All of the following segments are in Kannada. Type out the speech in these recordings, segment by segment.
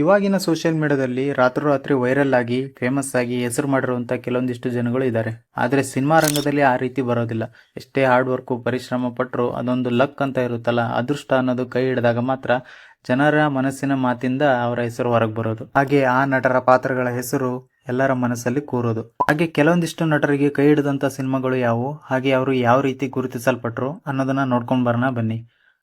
ಇವಾಗಿನ ಸೋಷಿಯಲ್ ಮೀಡಿಯಾದಲ್ಲಿ ರಾತ್ರೋರಾತ್ರಿ ವೈರಲ್ ಆಗಿ ಫೇಮಸ್ ಆಗಿ ಹೆಸರು ಮಾಡಿರುವಂಥ ಕೆಲವೊಂದಿಷ್ಟು ಜನಗಳು ಇದ್ದಾರೆ. ಆದರೆ ಸಿನಿಮಾ ರಂಗದಲ್ಲಿ ಆ ರೀತಿ ಬರೋದಿಲ್ಲ. ಎಷ್ಟೇ ಹಾರ್ಡ್ ವರ್ಕು ಪರಿಶ್ರಮ ಪಟ್ಟರು ಅದೊಂದು ಲಕ್ ಅಂತ ಇರುತ್ತಲ್ಲ, ಅದೃಷ್ಟ ಅನ್ನೋದು ಕೈ ಹಿಡಿದಾಗ ಮಾತ್ರ ಜನರ ಮನಸ್ಸಿನ ಮಾತಿಂದ ಅವರ ಹೆಸರು ಹೊರಗೆ ಬರೋದು. ಹಾಗೆ ಆ ನಟರ ಪಾತ್ರಗಳ ಹೆಸರು ಎಲ್ಲರ ಮನಸ್ಸಲ್ಲಿ ಕೂರೋದು. ಹಾಗೆ ಕೆಲವೊಂದಿಷ್ಟು ನಟರಿಗೆ ಕೈ ಹಿಡಿದಂಥ ಸಿನಿಮಾಗಳು ಯಾವುವು? ಹಾಗೆ ಅವರು ಯಾವ ರೀತಿ ಗುರುತಿಸಲ್ಪಟ್ರು ಅನ್ನೋದನ್ನ ನೋಡ್ಕೊಂಡು ಬರೋಣ ಬನ್ನಿ.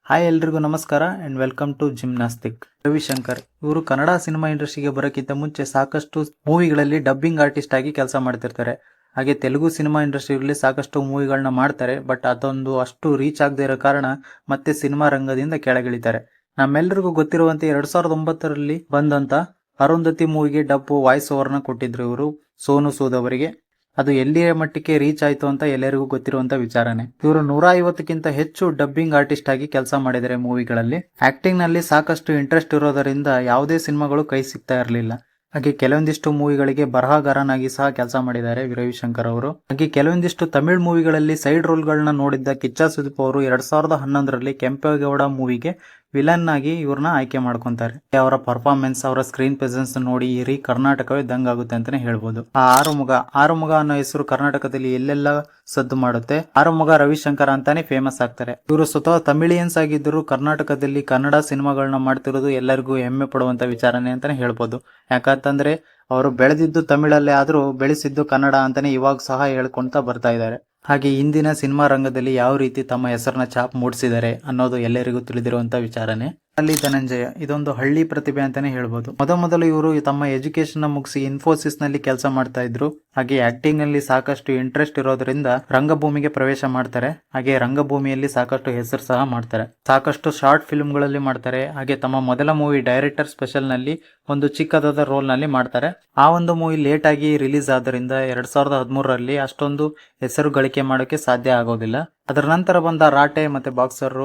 ಹಾಯ್ ಎಲ್ರಿಗೂ ನಮಸ್ಕಾರ and welcome to gymnastic Ravishankar, ಇವರು ಕನ್ನಡ ಸಿನಿಮಾ ಇಂಡಸ್ಟ್ರಿಗೆ ಬರೋಕ್ಕಿಂತ ಮುಂಚೆ ಸಾಕಷ್ಟು ಮೂವಿಗಳಲ್ಲಿ ಡಬ್ಬಿಂಗ್ ಆರ್ಟಿಸ್ಟ್ ಆಗಿ ಕೆಲಸ ಮಾಡ್ತಿರ್ತಾರೆ. ಹಾಗೆ ತೆಲುಗು ಸಿನಿಮಾ ಇಂಡಸ್ಟ್ರಿಯಲ್ಲಿ ಸಾಕಷ್ಟು ಮೂವಿಗಳನ್ನ ಮಾಡ್ತಾರೆ ಬಟ್ ಅದೊಂದು ಅಷ್ಟು ರೀಚ್ ಆಗದೇ ಇರೋ ಕಾರಣ ಮತ್ತೆ ಸಿನಿಮಾ ರಂಗದಿಂದ ಕೆಳಗಿಳಿತಾರೆ. ನಮ್ಮೆಲ್ಲರಿಗೂ ಗೊತ್ತಿರುವಂತೆ ಎರಡ್ ಸಾವಿರದ ಒಂಬತ್ತರಲ್ಲಿ ಬಂದಂತ ಅರುಂಧತಿ ಮೂವಿಗೆ ಡಬ್ ವಾಯ್ಸ್ ಓವರ್ನ ಕೊಟ್ಟಿದ್ರು ಇವರು, ಸೋನು ಸೂದ್ ಅವರಿಗೆ. ಅದು ಎಲ್ಲಿಯ ಮಟ್ಟಕ್ಕೆ ರೀಚ್ ಆಯ್ತು ಅಂತ ಎಲ್ಲರಿಗೂ ಗೊತ್ತಿರುವಂತ ವಿಚಾರನೆ. ಇವರು ನೂರ ಐವತ್ತಕ್ಕಿಂತ ಹೆಚ್ಚು ಡಬ್ಬಿಂಗ್ ಆರ್ಟಿಸ್ಟ್ ಆಗಿ ಕೆಲಸ ಮಾಡಿದರೆ ಮೂವಿಗಳಲ್ಲಿ. ಆಕ್ಟಿಂಗ್ನಲ್ಲಿ ಸಾಕಷ್ಟು ಇಂಟ್ರೆಸ್ಟ್ ಇರೋದರಿಂದ ಯಾವುದೇ ಸಿನಿಮಾಗಳು ಕೈ ಸಿಗ್ತಾ ಇರಲಿಲ್ಲ. ಹಾಗೆ ಕೆಲವೊಂದಿಷ್ಟು ಮೂವಿಗಳಿಗೆ ಬರಹಗಾರನಾಗಿ ಸಹ ಕೆಲಸ ಮಾಡಿದ್ದಾರೆ ರವಿಶಂಕರ್ ಅವರು. ಹಾಗೆ ಕೆಲವೊಂದಿಷ್ಟು ತಮಿಳ್ ಮೂವಿಗಳಲ್ಲಿ ಸೈಡ್ ರೋಲ್ಗಳನ್ನ ನೋಡಿದ್ದ ಕಿಚ್ಚ ಸುದೀಪ್ ಅವರು ಎರಡ್ ಸಾವಿರದ ಹನ್ನೊಂದರಲ್ಲಿ ಕೆಂಪೇಗೌಡ ಮೂವಿಗೆ ವಿಲನ್ ಆಗಿ ಇವ್ರನ್ನ ಆಯ್ಕೆ ಮಾಡ್ಕೊಂತಾರೆ. ಅವರ ಪರ್ಫಾರ್ಮೆನ್ಸ್ ಅವರ ಸ್ಕ್ರೀನ್ ಪ್ರೆಸೆನ್ಸ್ ನೋಡಿ ಇರಿ, ಕರ್ನಾಟಕವೇ ದಂಗಾಗುತ್ತೆ ಅಂತಾನೆ ಹೇಳ್ಬೋದು. ಆ ಆರುಮುಗ ಆರುಮುಗ ಅನ್ನೋ ಹೆಸರು ಕರ್ನಾಟಕದಲ್ಲಿ ಎಲ್ಲೆಲ್ಲ ಸದ್ದು ಮಾಡುತ್ತೆ? ಆರುಮುಗ ರವಿಶಂಕರ್ ಅಂತಾನೆ ಫೇಮಸ್ ಆಗ್ತಾರೆ. ಇವರು ಸ್ವತಃ ತಮಿಳಿಯನ್ಸ್ ಆಗಿದ್ದರು ಕರ್ನಾಟಕದಲ್ಲಿ ಕನ್ನಡ ಸಿನಿಮಾಗಳನ್ನ ಮಾಡ್ತಿರೋದು ಎಲ್ಲರಿಗೂ ಹೆಮ್ಮೆ ಪಡುವಂತ ವಿಚಾರನೆ ಅಂತಾನೆ ಹೇಳ್ಬೋದು. ಯಾಕಂತಂದ್ರೆ, ಅವರು ಬೆಳೆದಿದ್ದು ತಮಿಳಲ್ಲೇ ಆದ್ರೂ ಬೆಳೆಸಿದ್ದು ಕನ್ನಡ ಅಂತಾನೆ ಇವಾಗ ಸಹ ಹೇಳ್ಕೊಂತ ಬರ್ತಾ ಇದ್ದಾರೆ. ಹಾಗೆ ಇಂದಿನ ಸಿನಿಮಾ ರಂಗದಲ್ಲಿ ಯಾವ ರೀತಿ ತಮ್ಮ ಹೆಸರನ್ನ ಛಾಪ್ ಮೂಡಿಸಿದ್ದಾರೆ ಅನ್ನೋದು ಎಲ್ಲರಿಗೂ ತಿಳಿದಿರುವಂಥ ವಿಚಾರನೆ. ಅಲ್ಲಿ ಧನಂಜಯ. ಇದೊಂದು ಹಳ್ಳಿ ಪ್ರತಿಭೆ ಅಂತಾನೆ ಹೇಳ್ಬೋದು. ಮೊದಮೊದಲು ಇವರು ತಮ್ಮ ಎಜುಕೇಶನ್ ಮುಗಿಸಿ ಇನ್ಫೋಸಿಸ್ನಲ್ಲಿ ಕೆಲಸ ಮಾಡ್ತಾ ಇದ್ರು. ಹಾಗೆ ಆಕ್ಟಿಂಗ್ನಲ್ಲಿ ಸಾಕಷ್ಟು ಇಂಟ್ರೆಸ್ಟ್ ಇರೋದ್ರಿಂದ ರಂಗಭೂಮಿಗೆ ಪ್ರವೇಶ ಮಾಡ್ತಾರೆ. ಹಾಗೆ ರಂಗಭೂಮಿಯಲ್ಲಿ ಸಾಕಷ್ಟು ಹೆಸರು ಸಹ ಮಾಡ್ತಾರೆ. ಸಾಕಷ್ಟು ಶಾರ್ಟ್ ಫಿಲ್ಮ್ಗಳಲ್ಲಿ ಮಾಡ್ತಾರೆ. ಹಾಗೆ ತಮ್ಮ ಮೊದಲ ಮೂವಿ ಡೈರೆಕ್ಟರ್ ಸ್ಪೆಷಲ್ನಲ್ಲಿ ಒಂದು ಚಿಕ್ಕದಾದ ರೋಲ್ನಲ್ಲಿ ಮಾಡ್ತಾರೆ. ಆ ಒಂದು ಮೂವಿ ಲೇಟ್ ಆಗಿ ರಿಲೀಸ್ ಆದ್ರಿಂದ ಎರಡ್ ಸಾವಿರದ ಹದಿಮೂರರಲ್ಲಿ ಅಷ್ಟೊಂದು ಹೆಸರು ಗಳಿಕೆ ಮಾಡೋಕೆ ಸಾಧ್ಯ ಆಗೋದಿಲ್ಲ. ಅದರ ನಂತರ ಬಂದ ರಾಟೆ ಮತ್ತೆ ಬಾಕ್ಸರ್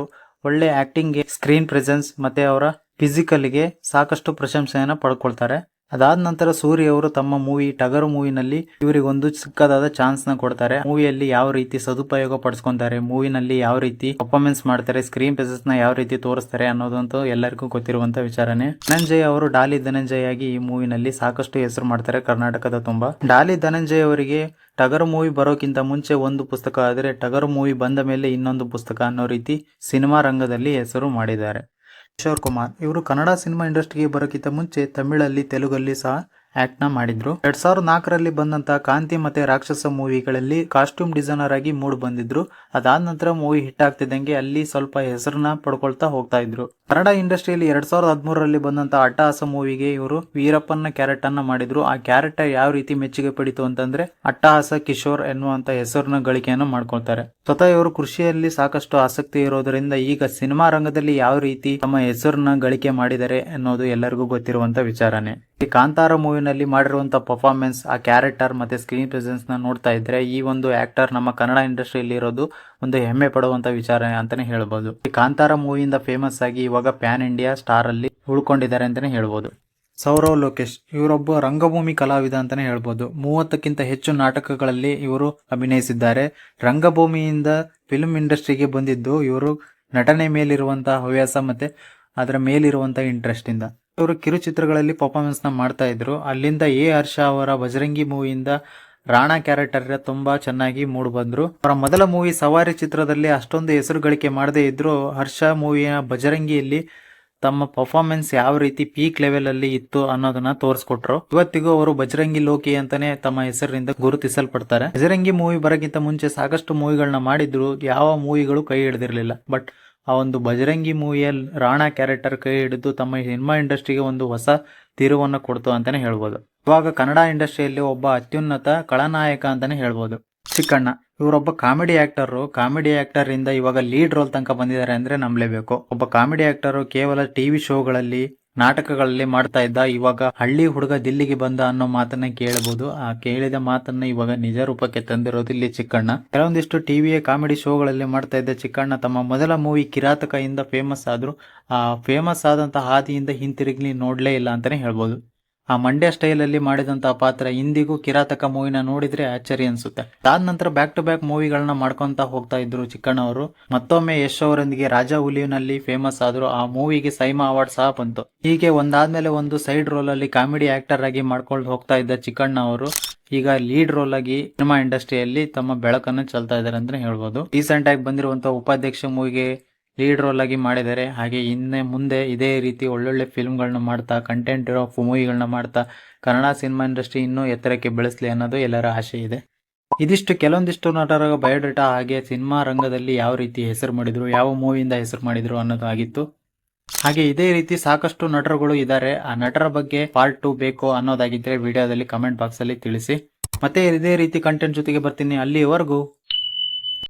ಒಳ್ಳೆ ಆಕ್ಟಿಂಗ್ಗೆ ಸ್ಕ್ರೀನ್ ಪ್ರೆಸೆನ್ಸ್ ಮತ್ತೆ ಅವರ ಫಿಸಿಕಲ್ಗೆ ಸಾಕಷ್ಟು ಪ್ರಶಂಸೆಯನ್ನ ಪಡ್ಕೊಳ್ತಾರೆ. ಅದಾದ ನಂತರ ಸೂರ್ಯ ಅವರು ತಮ್ಮ ಮೂವಿ ಟಗರು ಮೂವಿನಲ್ಲಿ ಇವರಿಗೊಂದು ಚಿಕ್ಕದಾದ ಚಾನ್ಸ್ನ ಕೊಡ್ತಾರೆ. ಮೂವಿಯಲ್ಲಿ ಯಾವ ರೀತಿ ಸದುಪಯೋಗ ಪಡಿಸ್ಕೊಂತಾರೆ, ಮೂವಿನಲ್ಲಿ ಯಾವ ರೀತಿ ಪರ್ಫಾರ್ಮೆನ್ಸ್ ಮಾಡ್ತಾರೆ ಸ್ಕ್ರೀನ್ ಪ್ರೆಸೆನ್ಸ್ನ ಯಾವ ರೀತಿ ತೋರಿಸ್ತಾರೆ ಅನ್ನೋದಂತೂ ಎಲ್ಲರಿಗೂ ಗೊತ್ತಿರುವಂತ ವಿಚಾರನೆ. ಧನಂಜಯ ಅವರು ಡಾಲಿ ಧನಂಜಯ ಆಗಿ ಈ ಮೂವಿನಲ್ಲಿ ಸಾಕಷ್ಟು ಹೆಸರು ಮಾಡ್ತಾರೆ ಕರ್ನಾಟಕದ ತುಂಬಾ. ಡಾಲಿ ಧನಂಜಯ ಅವರಿಗೆ ಟಗರು ಮೂವಿ ಬರೋಕ್ಕಿಂತ ಮುಂಚೆ ಒಂದು ಪುಸ್ತಕ ಆದರೆ ಟಗರು ಮೂವಿ ಬಂದ ಮೇಲೆ ಇನ್ನೊಂದು ಪುಸ್ತಕ ಅನ್ನೋ ರೀತಿ ಸಿನಿಮಾ ರಂಗದಲ್ಲಿ ಹೆಸರು ಮಾಡಿದ್ದಾರೆ. ಕಿಶೋರ್ ಕುಮಾರ್. ಇವರು ಕನ್ನಡ ಸಿನಿಮಾ ಇಂಡಸ್ಟ್ರಿಗೆ ಬರೋಕ್ಕಿಂತ ಮುಂಚೆ ತಮಿಳಲ್ಲಿ ತೆಲುಗಲ್ಲಿ ಸಹ ಆಕ್ಟ್ನ ಮಾಡಿದ್ರು. ಎರಡ್ ಸಾವಿರದ ನಾಲ್ಕರಲ್ಲಿ ಬಂದಂತಹ ಕಾಂತಿ ಮತ್ತೆ ರಾಕ್ಷಸ ಮೂವಿಗಳಲ್ಲಿ ಕಾಸ್ಟ್ಯೂಮ್ ಡಿಸೈನರ್ ಆಗಿ ಮೂಡ್ ಬಂದಿದ್ರು. ಅದಾದ ನಂತರ ಮೂವಿ ಹಿಟ್ ಆಗ್ತಿದ್ದಂಗೆ ಅಲ್ಲಿ ಸ್ವಲ್ಪ ಹೆಸರನ್ನ ಪಡ್ಕೊಳ್ತಾ ಹೋಗ್ತಾ ಇದ್ರು. ಕನ್ನಡ ಇಂಡಸ್ಟ್ರಿಯಲ್ಲಿ ಎರಡ್ ಸಾವಿರದ ಹದಿಮೂರರಲ್ಲಿ ಬಂದಂತ ಅಟ್ಟಹಾಸ ಮೂವಿಗೆ ಇವರು ವೀರಪ್ಪನ ಕ್ಯಾರೆಟ್ ಅನ್ನ ಮಾಡಿದ್ರು. ಆ ಕ್ಯಾರೆಕ್ಟರ್ ಯಾವ ರೀತಿ ಮೆಚ್ಚುಗೆ ಪಡಿತು ಅಂತಂದ್ರೆ ಅಟ್ಟಹಾಸ, ಕಿಶೋರ್ ಎನ್ನುವಂತ ಹೆಸರನ್ನ ಗಳಿಕೆಯನ್ನು ಮಾಡ್ಕೊಳ್ತಾರೆ. ಸ್ವತಃ ಇವರು ಕೃಷಿಯಲ್ಲಿ ಸಾಕಷ್ಟು ಆಸಕ್ತಿ ಇರೋದ್ರಿಂದ ಈಗ ಸಿನಿಮಾ ರಂಗದಲ್ಲಿ ಯಾವ ರೀತಿ ತಮ್ಮ ಹೆಸರನ್ನ ಗಳಿಕೆ ಮಾಡಿದ್ದಾರೆ ಅನ್ನೋದು ಎಲ್ಲರಿಗೂ ಗೊತ್ತಿರುವಂತ ವಿಚಾರನೆ. ಕಾಂತಾರ ಮೂವಿನಲ್ಲಿ ಮಾಡಿರುವಂತ ಪರ್ಫಾರ್ಮೆನ್ಸ್ ಆ ಕ್ಯಾರೆಕ್ಟರ್ ಮತ್ತೆ ಸ್ಕ್ರೀನ್ ಪ್ರೆಸೆನ್ಸ್ನ ನೋಡ್ತಾ ಇದ್ರೆ ಈ ಒಂದು ಆಕ್ಟರ್ ನಮ್ಮ ಕನ್ನಡ ಇಂಡಸ್ಟ್ರಿಯಲ್ಲಿ ಇರೋದು ಒಂದು ಹೆಮ್ಮೆ ಪಡುವಂತ ವಿಚಾರ ಅಂತಾನೆ ಹೇಳ್ಬೋದು. ಈ ಕಾಂತಾರ ಮೂವಿಯಿಂದ ಫೇಮಸ್ ಆಗಿ ಇವಾಗ ಪ್ಯಾನ್ ಇಂಡಿಯಾ ಸ್ಟಾರ್ ಅಲ್ಲಿ ಉಳ್ಕೊಂಡಿದ್ದಾರೆ ಅಂತಾನೆ ಹೇಳ್ಬೋದು. ಸೌರವ್ ಲೋಕೇಶ್, ಇವರೊಬ್ಬ ರಂಗಭೂಮಿ ಕಲಾವಿದ ಅಂತಾನೆ ಹೇಳ್ಬೋದು. ಮೂವತ್ತಕ್ಕಿಂತ ಹೆಚ್ಚು ನಾಟಕಗಳಲ್ಲಿ ಇವರು ಅಭಿನಯಿಸಿದ್ದಾರೆ. ರಂಗಭೂಮಿಯಿಂದ ಫಿಲ್ಮ್ ಇಂಡಸ್ಟ್ರಿಗೆ ಬಂದಿದ್ದು ಇವರು ನಟನೆ ಮೇಲಿರುವಂತಹ ಹವ್ಯಾಸ ಮತ್ತೆ ಅದರ ಮೇಲಿರುವಂತಹ ಇಂಟ್ರೆಸ್ಟ್ ಇಂದ. ಇವರು ಕಿರುಚಿತ್ರಗಳಲ್ಲಿ ಪರ್ಫಾರ್ಮೆನ್ಸ್ನ ಮಾಡ್ತಾ ಇದ್ರು. ಅಲ್ಲಿಂದ ಎ ಹರ್ಷ ಅವರ ಬಜರಂಗಿ ಮೂವಿಯಿಂದ ರಾಣಾ ಕ್ಯಾರೆಕ್ಟರ್ ತುಂಬಾ ಚೆನ್ನಾಗಿ ಮೂಡ್ ಬಂದ್ರು. ಅವರ ಮೊದಲ ಮೂವಿ ಸವಾರಿ ಚಿತ್ರದಲ್ಲಿ ಅಷ್ಟೊಂದು ಹೆಸರು ಗಳಿಕೆ ಮಾಡದೇ ಇದ್ರು. ಹರ್ಷ ಮೂವಿಯ ಬಜರಂಗಿಯಲ್ಲಿ ತಮ್ಮ ಪರ್ಫಾರ್ಮೆನ್ಸ್ ಯಾವ ರೀತಿ ಪೀಕ್ ಲೆವೆಲ್ ಅಲ್ಲಿ ಇತ್ತು ಅನ್ನೋದನ್ನ ತೋರಿಸ್ಕೊಟ್ರು. ಇವತ್ತಿಗೂ ಅವರು ಬಜರಂಗಿ ಲೋಕಿ ಅಂತಾನೆ ತಮ್ಮ ಹೆಸರಿನಿಂದ ಗುರುತಿಸಲ್ಪಡ್ತಾರೆ. ಬಜರಂಗಿ ಮೂವಿ ಬರೋಕ್ಕಿಂತ ಮುಂಚೆ ಸಾಕಷ್ಟು ಮೂವಿಗಳನ್ನ ಮಾಡಿದ್ರು. ಯಾವ ಮೂವಿಗಳು ಕೈ ಹಿಡಿದಿರ್ಲಿಲ್ಲ. ಬಟ್ ಆ ಒಂದು ಬಜರಂಗಿ ಮೂವಿಯಲ್ಲಿ ರಾಣಾ ಕ್ಯಾರೆಕ್ಟರ್ ಕೈ ಹಿಡಿದು ತಮ್ಮ ಸಿನಿಮಾ ಇಂಡಸ್ಟ್ರಿಗೆ ಒಂದು ಹೊಸ ತಿರುವನ್ನು ಕೊಡ್ತು ಅಂತಾನೆ ಹೇಳ್ಬೋದು. ಇವಾಗ ಕನ್ನಡ ಇಂಡಸ್ಟ್ರಿಯಲ್ಲಿ ಒಬ್ಬ ಅತ್ಯುನ್ನತ ಕಳನಾಯಕ ಅಂತಾನೆ ಹೇಳ್ಬೋದು. ಚಿಕ್ಕಣ್ಣ, ಇವರೊಬ್ಬ ಕಾಮಿಡಿ ಆಕ್ಟರು, ಕಾಮಿಡಿ ಆಕ್ಟರ್ ಇಂದ ಇವಾಗ ಲೀಡ್ ರೋಲ್ ತನಕ ಬಂದಿದ್ದಾರೆ ಅಂದ್ರೆ ನಂಬಲೇಬೇಕು. ಒಬ್ಬ ಕಾಮಿಡಿ ಆಕ್ಟರು ಕೇವಲ ಟಿವಿ ಶೋಗಳಲ್ಲಿ ನಾಟಕಗಳಲ್ಲಿ ಮಾಡ್ತಾ ಇದ್ದ. ಇವಾಗ ಹಳ್ಳಿ ಹುಡುಗ ದಿಲ್ಲಿಗೆ ಬಂದ ಅನ್ನೋ ಮಾತನ್ನ ಕೇಳಬಹುದು ಆ ಕೇಳಿದ ಮಾತನ್ನ ಇವಾಗ ನಿಜ ರೂಪಕ್ಕೆ ತಂದಿರೋದು ಇಲ್ಲಿ ಚಿಕ್ಕಣ್ಣ. ಕೆಲವೊಂದಿಷ್ಟು ಟಿವಿಯ ಕಾಮಿಡಿ ಶೋಗಳಲ್ಲಿ ಮಾಡ್ತಾ ಇದ್ದ ಚಿಕ್ಕಣ್ಣ ತಮ್ಮ ಮೊದಲ ಮೂವಿ ಕಿರಾತಕ ಇಂದ ಫೇಮಸ್ ಆದ್ರು. ಆ ಫೇಮಸ್ ಆದಂತ ಹಾದಿಯಿಂದ ಹಿಂತಿರುಗಿ ನೋಡ್ಲೇ ಇಲ್ಲ ಅಂತಾನೆ ಹೇಳ್ಬೋದು. ಆ ಮಂಡ್ಯ ಸ್ಟೈಲ್ ಅಲ್ಲಿ ಮಾಡಿದಂತಹ ಪಾತ್ರ ಇಂದಿಗೂ ಕಿರಾತಕ ಮೂವಿನ ನೋಡಿದ್ರೆ ಆಶ್ಚರ್ಯ ಅನ್ಸುತ್ತೆ. ಅದಾದ ನಂತರ ಬ್ಯಾಕ್ ಟು ಬ್ಯಾಕ್ ಮೂವಿಗಳನ್ನ ಮಾಡ್ಕೊಂತ ಹೋಗ್ತಾ ಇದ್ರು ಚಿಕ್ಕಣ್ಣ ಅವರು ಮತ್ತೊಮ್ಮೆ ಯಶ್ ಅವರೊಂದಿಗೆ ರಾಜಾ ಹುಲಿನಲ್ಲಿ ಫೇಮಸ್ ಆದ್ರು ಆ ಮೂವಿಗೆ ಸೈಮಾ ಅವಾರ್ಡ್ ಸಹ ಬಂತು. ಹೀಗೆ ಒಂದಾದ್ಮೇಲೆ ಒಂದು ಸೈಡ್ ರೋಲ್ ಅಲ್ಲಿ ಕಾಮಿಡಿ ಆಕ್ಟರ್ ಆಗಿ ಮಾಡ್ಕೊಂಡು ಹೋಗ್ತಾ ಇದ್ದ ಚಿಕ್ಕಣ್ಣ ಅವರು ಈಗ ಲೀಡ್ ರೋಲ್ ಆಗಿ ಸಿನಿಮಾ ಇಂಡಸ್ಟ್ರಿಯಲ್ಲಿ ತಮ್ಮ ಬೆಳಕನ್ನು ಚೆಲ್ತಾ ಇದ್ದಾರೆ ಅಂತ ಹೇಳ್ಬೋದು. ರೀಸೆಂಟ್ ಆಗಿ ಬಂದಿರುವಂತಹ ಉಪಾಧ್ಯಕ್ಷ ಮೂವಿಗೆ ಲೀಡ್ ರೋಲ್ ಆಗಿ ಮಾಡಿದ್ದಾರೆ. ಹಾಗೆ ಇನ್ನೇ ಮುಂದೆ ಇದೇ ರೀತಿ ಒಳ್ಳೊಳ್ಳೆ ಫಿಲ್ಮ್ಗಳನ್ನ ಮಾಡ್ತಾ ಕಂಟೆಂಟ್ ಇರೋ ಮೂವಿಗಳನ್ನ ಮಾಡ್ತಾ, ಕನ್ನಡ ಸಿನಿಮಾ ಇಂಡಸ್ಟ್ರಿ ಇನ್ನೂ ಎತ್ತರಕ್ಕೆ ಬೆಳೆಸಲಿ ಅನ್ನೋದು ಎಲ್ಲರ ಆಸೆ ಇದೆ. ಇದಿಷ್ಟು ಕೆಲವೊಂದಿಷ್ಟು ನಟರ ಬಯೋಡೇಟಾ ಹಾಗೆ ಸಿನಿಮಾ ರಂಗದಲ್ಲಿ ಯಾವ ರೀತಿ ಹೆಸರು ಮಾಡಿದ್ರು, ಯಾವ ಮೂವಿಯಿಂದ ಹೆಸರು ಮಾಡಿದ್ರು ಅನ್ನೋದು ಆಗಿತ್ತು. ಹಾಗೆ ಇದೇ ರೀತಿ ಸಾಕಷ್ಟು ನಟರುಗಳು ಇದ್ದಾರೆ. ಆ ನಟರ ಬಗ್ಗೆ ಪಾರ್ಟ್ ಟು ಬೇಕು ಅನ್ನೋದಾಗಿದ್ರೆ ವಿಡಿಯೋದಲ್ಲಿ ಕಮೆಂಟ್ ಬಾಕ್ಸ್ ಅಲ್ಲಿ ತಿಳಿಸಿ. ಮತ್ತೆ ಇದೇ ರೀತಿ ಕಂಟೆಂಟ್ ಜೊತೆಗೆ ಬರ್ತೀನಿ ಅಲ್ಲಿವರೆಗೂ.